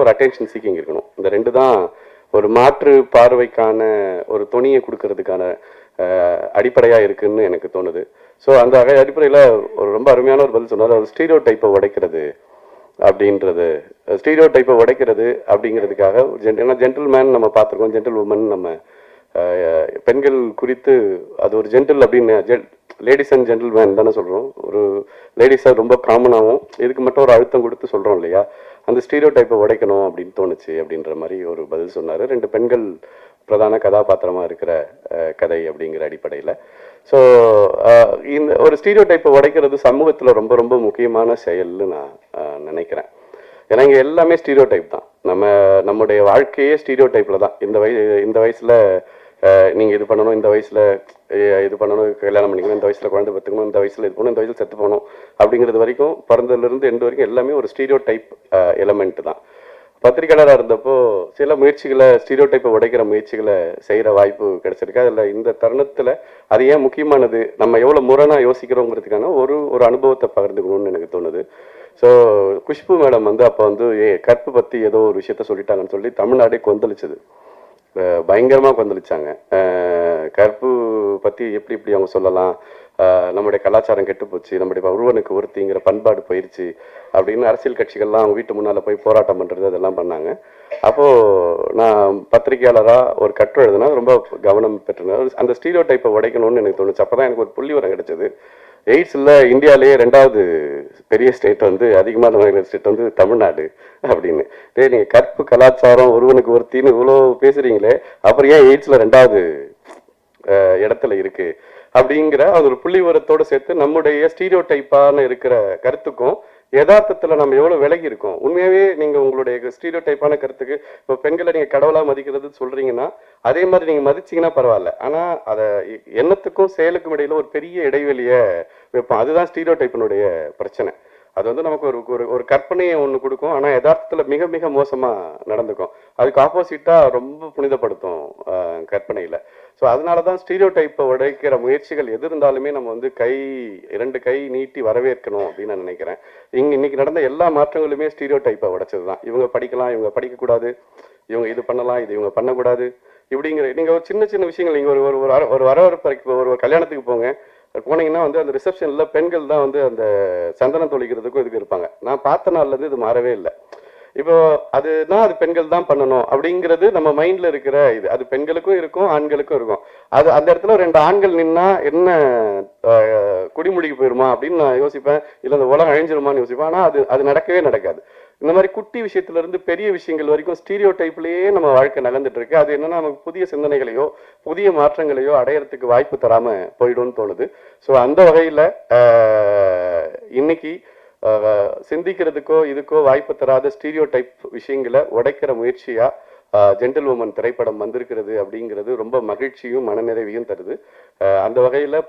கண்டிப்பாக ஒரு attention seeking இருக்கணும். இந்த ரெண்டு தான் ஒரு மாற்று பார்வைக்கான ஒரு துணியை கொடுக்கறதுக்கான அடிப்படையாக இருக்குன்னு எனக்கு தோணுது. ஸோ அந்த வகை அடிப்படையில் ஒரு ரொம்ப அருமையான ஒரு பதில் சொன்னார். அது ஸ்டீரியோ டைப்பை உடைக்கிறது அப்படின்றது. ஸ்டீரியோ டைப்பை உடைக்கிறது அப்படிங்கிறதுக்காக ஜென் ஏன்னா ஜென்டில்மேன் நம்ம பார்த்துருக்கோம். ஜென்டில் உமன் நம்ம பெண்கள் குறித்து அது ஒரு ஜென்டில் அப்படின்னு லேடிஸ் அண்ட் ஜென்டில்மேன் தானே சொல்கிறோம் ஒரு லேடிஸாக ரொம்ப காமனாகவும் இதுக்கு மட்டும் ஒரு அழுத்தம் கொடுத்து சொல்கிறோம் இல்லையா? அந்த ஸ்டீரியோ டைப்பை உடைக்கணும் அப்படின்னு தோணுச்சு அப்படின்ற மாதிரி ஒரு பதில் சொன்னார். ரெண்டு பெண்கள் பிரதான கதாபாத்திரமாக இருக்கிற அஹ், கதை அப்படிங்கிற அடிப்படையில். ஸோ இந்த ஒரு ஸ்டீரியோ டைப்பை உடைக்கிறது சமூகத்தில் ரொம்ப ரொம்ப முக்கியமான செயல்னு நான் நினைக்கிறேன். ஏன்னா இங்கே எல்லாமே ஸ்டீரியோ டைப் தான். நம்ம நம்முடைய வாழ்க்கையே ஸ்டீரியோ டைப்பில் தான். இந்த வய இந்த வயசில் நீங்கள் இது பண்ணணும் இந்த வயசில் இது பண்ணணும் கல்யாணம் பண்ணிக்கணும் இந்த வயசில் குழந்தை பத்துக்கணும் இந்த வயசில் இது பண்ணணும் இந்த வயசில் செத்து போகணும் அப்படிங்கிறது வரைக்கும் பிறந்ததுலேருந்து எண்டு வரைக்கும் எல்லாமே ஒரு ஸ்டீரியோ டைப் எலமெண்ட் தான். பத்திரிகையாளராக இருந்தப்போ சில முயற்சிகளை ஸ்டீரியோ டைப்பை உடைக்கிற முயற்சிகளை செய்கிற வாய்ப்பு கிடைச்சிருக்கு. அதில் இந்த தருணத்தில் அது ஏன் முக்கியமானது? நம்ம எவ்வளோ முரணாக யோசிக்கிறோங்கிறதுக்கான ஒரு ஒரு அனுபவத்தை பகிர்ந்துக்கணும்னு எனக்கு தோணுது. ஸோ குஷ்பு மேடம் வந்து அப்போ வந்து ஏ கற்பு பற்றி ஏதோ ஒரு விஷயத்த சொல்லிட்டாங்கன்னு சொல்லி தமிழ்நாடே கொந்தளிச்சது. பயங்கரமாக கொந்தளிச்சாங்க. கற்பு பற்றி எப்படி இப்படி அவங்க சொல்லலாம்? நம்முடைய கலாச்சாரம் கெட்டு போச்சு நம்முடைய ஒருவனுக்கு ஒருத்திங்கிற பண்பாடு போயிருச்சு அப்படின்னு அரசியல் கட்சிகள்லாம் அவங்க வீட்டு முன்னால் போய் போராட்டம் பண்ணுறது அதெல்லாம் பண்ணாங்க. அப்போது நான் பத்திரிகையாளராக ஒரு கட்டுரை எழுதுனா ரொம்ப கவனம் பெற்றேன் அந்த ஸ்டீரியோ டைப்பை உடைக்கணும்னு எனக்கு தோணுச்சு. அப்போ தான் எனக்கு ஒரு புள்ளி வரம் கிடைச்சது. எய்ட்ஸில் இந்தியாவிலேயே ரெண்டாவது பெரிய ஸ்டேட் வந்து அதிகமான நோய்கள் ஸ்டேட் வந்து தமிழ்நாடு அப்படின்னு. டே நீங்கள் கற்பு கலாச்சாரம் ஒருவனுக்கு ஒருத்தின்னு இவ்வளோ பேசுறீங்களே அப்புறம் ஏன் எய்ட்ஸில் ரெண்டாவது அஹ், இடத்துல இருக்கு? அப்படிங்கிற அது ஒரு புள்ளி உரத்தோடு சேர்த்து நம்முடைய ஸ்டீரியோ டைப்பான இருக்கிற கருத்துக்கும் யதார்த்தத்துல நம்ம எவ்வளவு விலகி இருக்கோம்? உண்மையாகவே நீங்க உங்களுடைய ஸ்டீரியோ டைப்பான கருத்துக்கு இப்போ பெண்களை நீங்க கடவுளா மதிக்கிறது சொல்றீங்கன்னா அதே மாதிரி நீங்க மதிச்சீங்கன்னா பரவாயில்ல. ஆனா அதை எண்ணத்துக்கும் செயலுக்கும் இடையில ஒரு பெரிய இடைவெளியை வைப்போம். அதுதான் ஸ்டீரியோ டைப்பினுடைய பிரச்சனை. அது வந்து நமக்கு ஒரு ஒரு ஒரு கற்பனையை ஒன்று கொடுக்கும். ஆனால் யதார்த்தத்தில் மிக மிக மோசமாக நடந்துக்கும். அதுக்கு ஆப்போசிட்டாக ரொம்ப புனிதப்படுத்தும் கற்பனையில் கற்பனையில. ஸோ அதனால தான் ஸ்டீரியோ டைப்பை உடைக்கிற முயற்சிகள் எது இருந்தாலுமே நம்ம வந்து கை இரண்டு கை நீட்டி வரவேற்கணும் அப்படின்னு நான் நினைக்கிறேன். இங்க இன்னைக்கு நடந்த எல்லா மாற்றங்களுமே ஸ்டீரியோ டைப்பை உடைச்சது தான் இவங்க படிக்கலாம் இவங்க படிக்கக்கூடாது. இவங்க இது பண்ணலாம் இது இவங்க பண்ணக்கூடாது. இப்படிங்கிற நீங்கள் ஒரு சின்ன சின்ன விஷயங்கள் நீங்கள் ஒரு ஒரு ஒரு வர- ஒரு வரவேற்பறைக்கு ஒரு கல்யாணத்துக்கு போங்க. போனீங்கன்னா வந்து அந்த ரிசப்ஷனில் பெண்கள் தான் வந்து அந்த சந்தனம் தொழிக்கிறதுக்கும் இதுக்கு இருப்பாங்க. நான் பார்த்த நாள்ல இருந்து இது மாறவே இல்லை. இப்போ அதுனா அது பெண்கள் தான் பண்ணணும் அப்படிங்கிறது நம்ம மைண்ட்ல இருக்கிற இது. அது பெண்களுக்கும் இருக்கும் ஆண்களுக்கும் இருக்கும். அது அந்த இடத்துல ரெண்டு ஆண்கள் நின்னா என்ன ஆஹ், குடிமுடிக்கு போயிருமா அப்படின்னு நான் யோசிப்பேன். இல்லை அந்த உலகம் அழிஞ்சிருமான்னு யோசிப்பேன். ஆனால் அது அது நடக்கவே நடக்காது. இந்த மாதிரி குட்டி விஷயத்துல இருந்து பெரிய விஷயங்கள் வரைக்கும் ஸ்டீரியோ டைப்லயே நம்ம வாழ்க்கை நகர்ந்துட்டு இருக்கு அது என்னன்னா நமக்கு புதிய சிந்தனைகளையோ புதிய மாற்றங்களையோ அடையறதுக்கு வாய்ப்பு தராம போயிடும்னு தோணுது. ஸோ அந்த வகையில இன்னைக்கு ஆஹ், சிந்திக்கிறதுக்கோ இதுக்கோ வாய்ப்பு தராத ஸ்டீரியோ டைப் விஷயங்களை உடைக்கிற முயற்சியா ஜென்டில் உமன் திரைப்படம் வந்திருக்கிறது அப்படிங்கிறது ரொம்ப மகிழ்ச்சியும் மனநிறைவையும் தருது. ஆஹ், அந்த வகையில